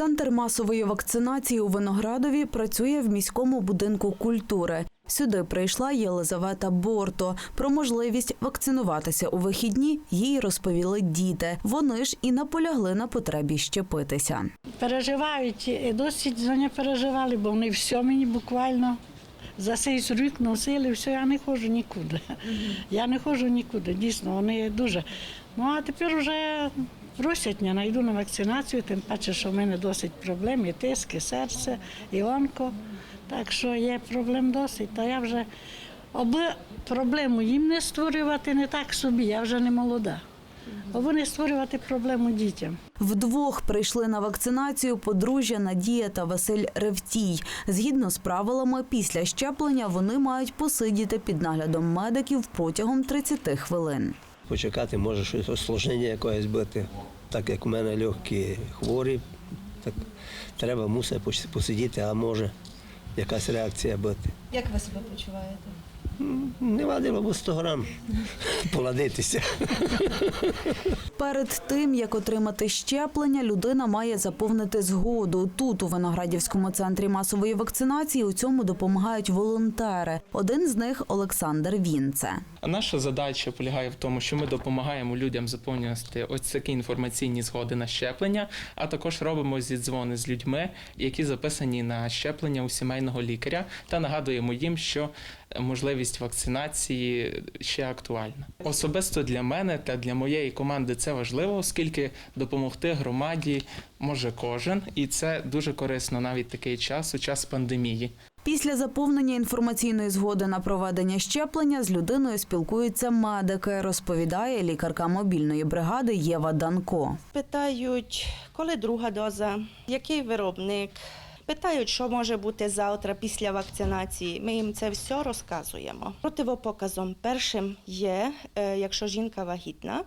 Центр масової вакцинації у Виноградові працює в міському будинку культури. Сюди прийшла Єлизавета Борто. Про можливість вакцинуватися у вихідні їй розповіли діти. Вони ж і наполягли на потребі щепитися. Переживають, досить за не переживали, бо вони все мені буквально за цей рік носили, все, я не ходжу нікуди. Я не ходжу нікуди, дійсно, вони дуже. Ну а тепер вже просять мене, йду на вакцинацію, тим паче, що в мене досить проблем, і тиск, серце, і онко. Так що є проблем досить, та я вже аби проблему їм не створювати, не так собі, я вже не молода. Аби не створювати проблему дітям. Вдвох прийшли на вакцинацію подружжя Надія та Василь Ревтій. Згідно з правилами, після щеплення вони мають посидіти під наглядом медиків протягом 30 хвилин. Почекати, може щось осложнення якесь бути. Так як у мене легкі хворі, так треба мусить посидіти, а може якась реакція бути. Як ви себе почуваєте? Не вадило б 100 грам поладитися. Перед тим як отримати щеплення, людина має заповнити згоду. Тут у Виноградівському центрі масової вакцинації у цьому допомагають волонтери. Один з них Олександр Вінце. Наша задача полягає в тому, що ми допомагаємо людям заповнювати ось такі інформаційні згоди на щеплення, а також робимо зідзвони з людьми, які записані на щеплення у сімейного лікаря, та нагадуємо їм, що можливість вакцинації ще актуальна. Особисто для мене та для моєї команди це важливо, оскільки допомогти громаді може кожен, і це дуже корисно навіть такий час у час пандемії. Після заповнення інформаційної згоди на проведення щеплення з людиною спілкуються медики, розповідає лікарка мобільної бригади Єва Данко. Питають, коли друга доза, який виробник. Питають, що може бути завтра після вакцинації. Ми їм це все розказуємо. Противопоказом першим є, е, якщо жінка вагітна,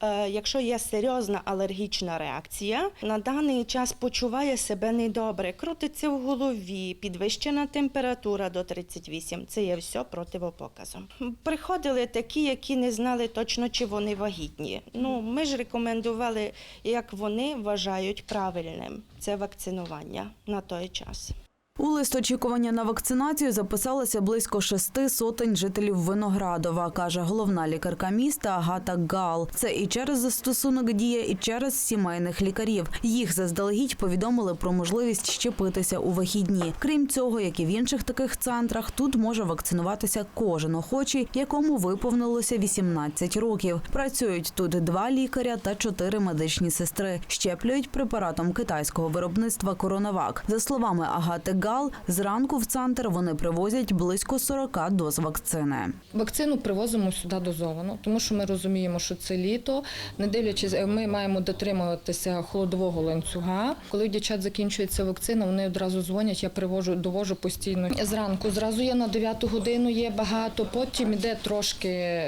е, якщо є серйозна алергічна реакція, на даний час почуває себе недобре, крутиться в голові, підвищена температура до 38. Це є все противопоказом. Приходили такі, які не знали точно, чи вони вагітні. Ну, ми ж рекомендували, як вони вважають правильним це вакцинування на той час. У лист очікування на вакцинацію записалося близько шести сотень жителів Виноградова, каже головна лікарка міста Агата Гал. Це і через застосунок дія, і через сімейних лікарів. Їх заздалегідь повідомили про можливість щепитися у вихідні. Крім цього, як і в інших таких центрах, тут може вакцинуватися кожен охочий, якому виповнилося 18 років. Працюють тут два лікаря та чотири медичні сестри. Щеплюють препаратом китайського виробництва Коронавак. За словами Агати Гал, зранку в центр вони привозять близько 40 доз вакцини. Вакцину привозимо сюди дозовано, тому що ми розуміємо, що це літо. Не дивлячись, е, ми маємо дотримуватися холодового ланцюга. Коли у дівчат закінчується вакцина, вони одразу дзвонять, я привожу, довожу постійно. Зранку зразу є на 9 годину, є багато. Потім іде трошки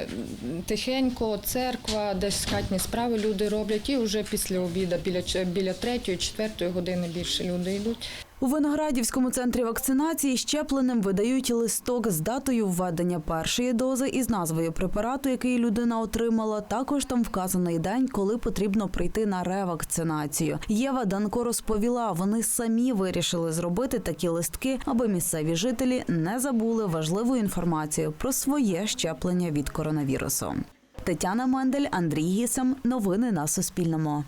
тихенько, церква, десь хатні справи люди роблять. І вже після обіду, біля біля 3-4 години більше люди йдуть. У Виноградівському центрі вакцинації щепленим видають листок з датою введення першої дози і з назвою препарату, який людина отримала. Також там вказаний день, коли потрібно прийти на ревакцинацію. Єва Данко розповіла, вони самі вирішили зробити такі листки, аби місцеві жителі не забули важливу інформацію про своє щеплення від коронавірусу. Тетяна Мендель, Андрій Гісем. Новини на Суспільному.